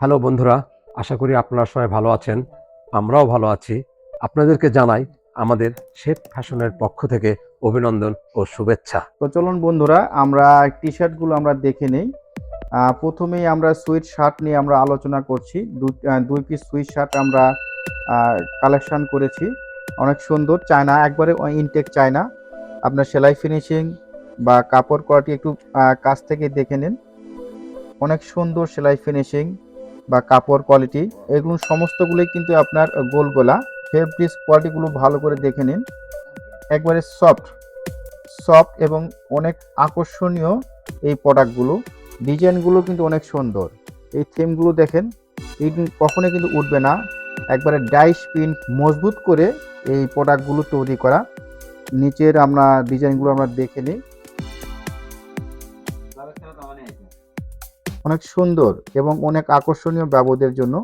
Hello বন্ধুরা, আশা করি আপনারা সবাই ভালো আছেন, আমরাও ভালো আছি। আপনাদেরকে জানাই আমাদের শেফ ফ্যাশনের পক্ষ থেকে অভিনন্দন ও শুভেচ্ছা। তো চলুন বন্ধুরা, আমরা টি শার্টগুলো আমরা দেখে নেই। প্রথমেই আমরা সুইট শার্ট নিয়ে আমরা আলোচনা করছি। দুই পিস সুইট শার্ট আমরা কালেকশন করেছি। অনেক সুন্দর, চায়না, একবারে ইনটেক চায়না। আপনার সেলাই ফিনিশিং বা কাপড় কোয়ালিটি একটু কাছ থেকে দেখে নিন। অনেক সুন্দর সেলাই ফিনিশিং বা কাপড় কোয়ালিটি এগুলো সমস্তগুলোই কিন্তু আপনার গোল গোলা। ফেব্রিক্স কোয়ালিটিগুলো ভালো করে দেখে নিন। একবারে সফট সফট এবং অনেক আকর্ষণীয় এই প্রোডাক্টগুলো ডিজাইনগুলো কিন্তু অনেক সুন্দর। এই থিমগুলো দেখেন, এই কখনোই কিন্তু উঠবে না। একবারে ডাইস পিন মজবুত করে এই প্রোডাক্টগুলো তৈরি করা। নিচের আমরা ডিজাইনগুলো আমরা দেখে নিই। অনেক সুন্দর এবং অনেক আকর্ষণীয় ব্যবহারের জন্য।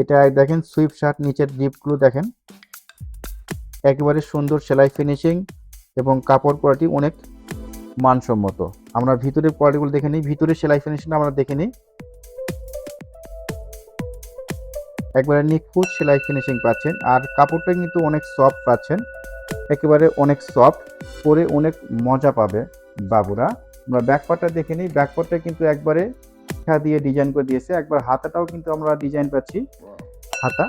এটা দেখেন সুইপ শার্ট নিচের জিপগুলো দেখেন। একেবারে সুন্দর সেলাই ফিনিশিং এবং কাপড় কোয়ালিটি অনেক মানসম্মত। আমরা ভিতরের কোয়ালিটিগুলো দেখে নিই। ভিতরে সেলাই ফিনিশিং আমরা দেখে নিই। একবারে নিখুঁত সেলাই ফিনিশিং পাচ্ছেন। আর কাপড়টা কিন্তু অনেক সফট পাচ্ছেন। একেবারে অনেক সফট পরে অনেক মজা পাবে বাবুরা। আমরা ব্যাকপার্টটা দেখে নিই। ব্যাকপার্টটা কিন্তু একবারে শিখা দিয়ে ডিজাইন করে দিয়েছে। একবার হাতাটাও কিন্তু আমরা ডিজাইন পাচ্ছি। হাতা।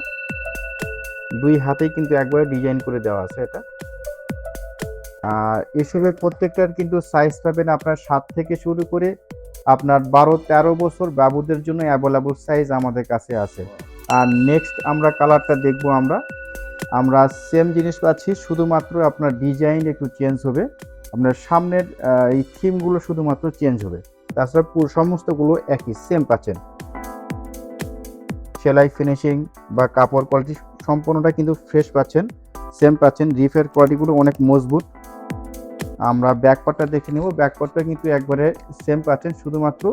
দুই হাতেই কিন্তু একবারে ডিজাইন করে দেওয়া আছে এটা। আর এসবের প্রত্যেকটার কিন্তু সাইজ পাবেন আপনার সাত থেকে শুরু করে আপনার বারো, তেরো বছর বাবুদের জন্য অ্যাভেলেবল সাইজ আমাদের কাছে আছে। আর নেক্সট আমরা কালারটা দেখব আমরা। আমরা সেম জিনিস পাচ্ছি, শুধুমাত্র আপনার ডিজাইন একটু চেঞ্জ হবে। আপনার সামনের এই থিমগুলো শুধুমাত্র চেঞ্জ হবে। তাছাড়া পুরো সমস্তগুলো একই সেম পাচ্ছেন। সেলাই ফিনিশিং বা কাপড় কোয়ালিটি সম্পূর্ণটা কিন্তু ফ্রেশ পাচ্ছেন সেম পাচ্ছেন। রিফের কোয়ালিটিগুলো অনেক মজবুত। আমরা ব্যাকপার্টটা দেখে নেব। ব্যাকপার্টটা কিন্তু একবারে সেম পাচ্ছেন, শুধুমাত্র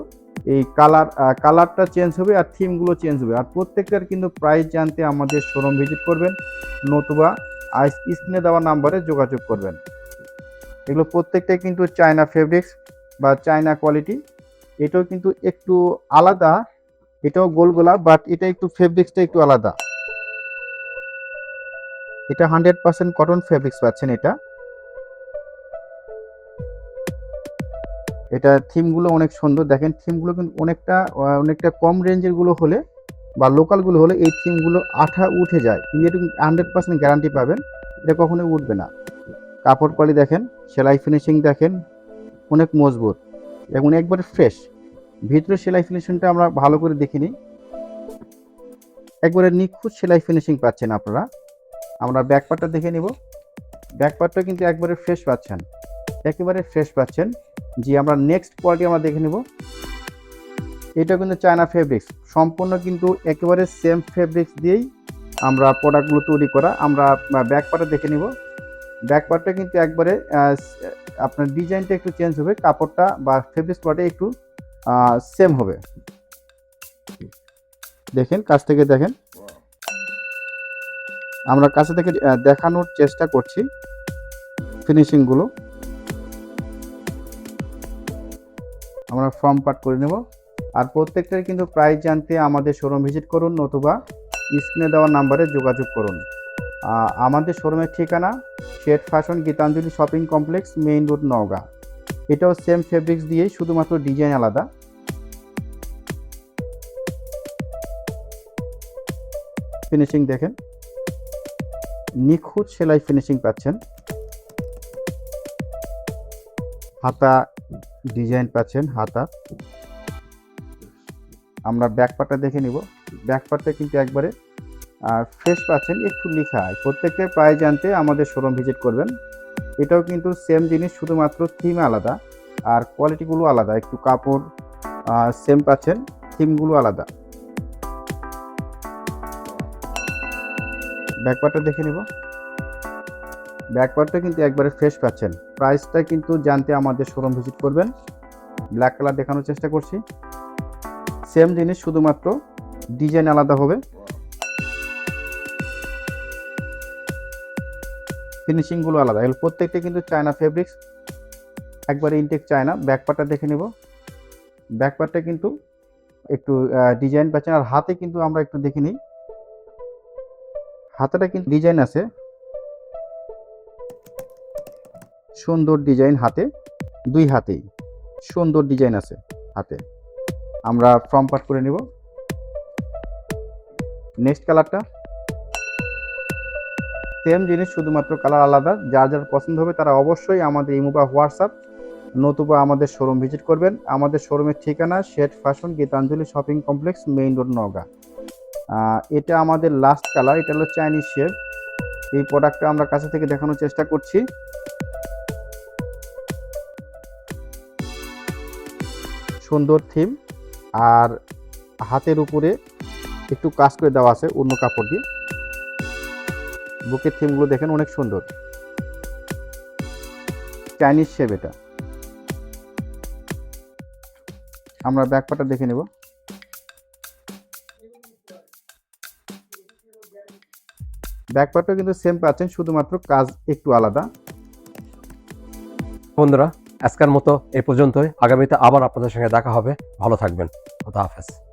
এই কালার কালারটা চেঞ্জ হবে আর থিমগুলো চেঞ্জ হবে। আর প্রত্যেকটার কিন্তু প্রাইস জানতে আমাদের শোরুম ভিজিট করবেন নতুবা আইস স্ক্রিনে দেওয়া নাম্বারে যোগাযোগ করবেন। এগুলো প্রত্যেকটাই কিন্তু চায়না ফেব্রিক্স বা চায়না কোয়ালিটি এটাও কিন্তু একটু আলাদা, এটাও গোল গোলা বাট এটা একটু ফেব্রিক্সটা একটু আলাদা। এটা হান্ড্রেড পার্সেন্ট কটন ফেব্রিক্স পাচ্ছেন এটা। এটা থিমগুলো অনেক সুন্দর। দেখেন থিমগুলো কিন্তু অনেকটা অনেকটা কম রেঞ্জেরগুলো হলে বা লোকালগুলো হলে এই থিমগুলো আঠা উঠে যায়। কিন্তু এটা হান্ড্রেড পার্সেন্ট গ্যারান্টি পাবেন। এটা কখনোই উঠবে না। কাপড় কোয়ালিটি দেখেন, সেলাই ফিনিশিং দেখেন অনেক মজবুত এবং একবারে ফ্রেশ ভিতরে সেলাই ফিনিশিংটা আমরা ভালো করে দেখে নিই একবারে নিখুঁত সেলাই ফিনিশিং পাচ্ছেন আপনারা। আমরা ব্যাকপার্টটা দেখে নিব। ব্যাকপার্টটা কিন্তু একবারে ফ্রেশ পাচ্ছেন। একেবারে ফ্রেশ পাচ্ছেন। জি আমরা নেক্সট কোয়ালিটি আমরা দেখে নিব। এটা কিন্তু চায়না ফেব্রিক্স সম্পূর্ণ কিন্তু একেবারে সেম ফেব্রিক্স দিয়েই আমরা প্রোডাক্টগুলো তৈরি করা। আমরা ব্যাকপার্টটা দেখে নিব। ব্যাকপার্টটা কিন্তু একবারে আপনার ডিজাইনটা একটু চেঞ্জ হবে, কাপড়টা বা ফেব্রিক্স স্পটে একটু সেম হবে। দেখেন, কাছ থেকে দেখেন। আমরা কাছে থেকে দেখানোর চেষ্টা করছি ফিনিশিংগুলো আমরা ফর্ম পার্ট করে নেব। আর প্রত্যেকটার কিন্তু প্রাইস জানতে আমাদের শোরুম ভিজিট করুন নতুবা স্ক্রিনে দেওয়া নাম্বারে যোগাযোগ করুন। আমাদের শোরুমের ঠিকানা shade fashion Gitanjali shopping complex, main road, Naogaon. এটাও সেম ফেব্রিক্স দিয়েই শুধুমাত্র ডিজাইন আলাদা। ফিনিশিং দেখেন। নিখুঁত সেলাই ফিনিশিং পাচ্ছেন। হাতা ডিজাইন পাচ্ছেন, হাতা। আমরা ব্যাকপার্টটা দেখে নিব। ব্যাকপার্টটা কিন্তু একবারে আর ফ্রেশ পাচ্ছেন, একটু লেখা প্রত্যেকটা প্রাইস জানতে আমাদের শোরুম ভিজিট করবেন। এটাও কিন্তু সেম জিনিস, শুধুমাত্র থিম আলাদা আর কোয়ালিটিগুলো আলাদা। একটু কাপড় সেম পাচ্ছেন থিমগুলো আলাদা। ব্যাকপার্টটা দেখে নিব। ব্যাকপার্টটা কিন্তু একবারে ফ্রেশ পাচ্ছেন। প্রাইসটা কিন্তু জানতে আমাদের শোরুম ভিজিট করবেন। ব্ল্যাক কালার দেখানোর চেষ্টা করছি। সেম জিনিস, শুধুমাত্র ডিজাইন আলাদা হবে। ফিনিশিংগুলো আলাদা। এগুলো প্রত্যেকটা কিন্তু চায়না ফেব্রিক্স একবারে ইনটেক চায়না ব্যাকপার্টটা দেখে নিব। ব্যাকপার্টটা কিন্তু একটু ডিজাইন পাচ্ছেন আর হাতে কিন্তু আমরা একটু দেখে নিই। হাতেটা কিন্তু ডিজাইন আছে। সুন্দর ডিজাইন হাতে। দুই হাতেই সুন্দর ডিজাইন আছে হাতে। আমরা ফর্ম পাট করে নিব। নেক্সট কালারটা সেম জিনিস শুধুমাত্র কালার আলাদা। যার যার পছন্দ হবে তারা অবশ্যই আমাদের ইমো বা হোয়াটসঅ্যাপ নতুবা আমাদের শোরুম ভিজিট করবেন। আমাদের শোরুমের ঠিকানা Sheth fashion Gitanjali shopping complex main road uh, এটা আমাদের লাস্ট কালার এটা হলো চাইনিজ শেপ এই প্রোডাক্টটা আমরা কাছে থেকে দেখানোর চেষ্টা করছি। সুন্দর থিম আর হাতের উপরে একটু কাজ করে দেওয়া আছে অন্য কাপড় দিয়ে। বুকের থিমগুলো দেখেন, অনেক সুন্দর। চাইনিজ শেপ এটা। আমরা ব্যাকপাটা দেখে নেব। ব্যাকপাটও কিন্তু সেম পাচ্ছেন, শুধুমাত্র কাজ একটু আলাদা। বন্ধুরা, আজকের মতো এ পর্যন্তই। আগামীতে আবার আপনাদের সঙ্গে দেখা হবে। ভালো থাকবেন। খোদা হাফেজ।